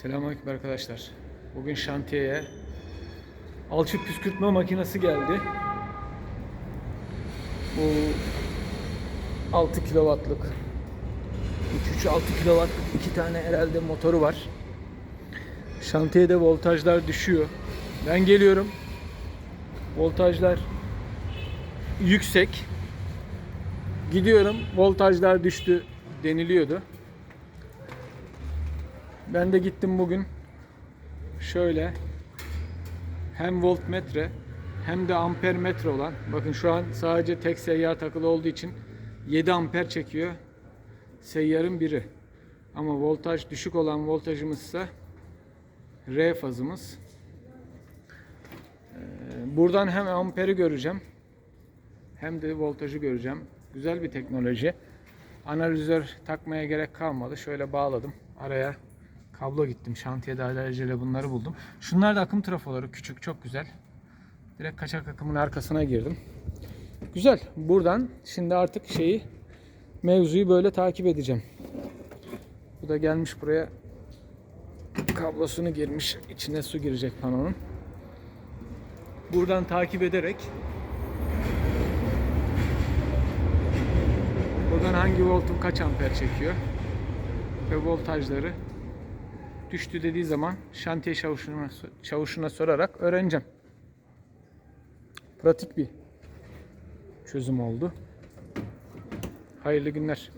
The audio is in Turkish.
Selamünaleyküm arkadaşlar. Bugün şantiyeye alçı püskürtme makinesi geldi. Bu 6 kW'lık 3 6 kW'lık iki tane herhalde motoru var. Şantiyede voltajlar düşüyor. Ben geliyorum. Voltajlar yüksek. Gidiyorum. Voltajlar düştü deniliyordu. Ben de gittim bugün. Şöyle. Hem voltmetre hem de amper metre olan. Bakın şu an sadece tek seyyar takılı olduğu için 7 amper çekiyor seyyarın biri. Ama voltaj düşük olan voltajımızsa R fazımız. Ee, buradan hem amperi göreceğim hem de voltajı göreceğim. Güzel bir teknoloji. Analizör takmaya gerek kalmadı. Şöyle bağladım araya kablo gittim. Şantiyede alerjiyle bunları buldum. Şunlar da akım trafoları. Küçük, çok güzel. Direkt kaçak akımın arkasına girdim. Güzel. Buradan şimdi artık şeyi mevzuyu böyle takip edeceğim. Bu da gelmiş buraya kablosunu girmiş. İçine su girecek panonun. Buradan takip ederek buradan hangi voltum kaç amper çekiyor ve voltajları düştü dediği zaman şantiye çavuşuna, çavuşuna sorarak öğreneceğim. Pratik bir çözüm oldu. Hayırlı günler.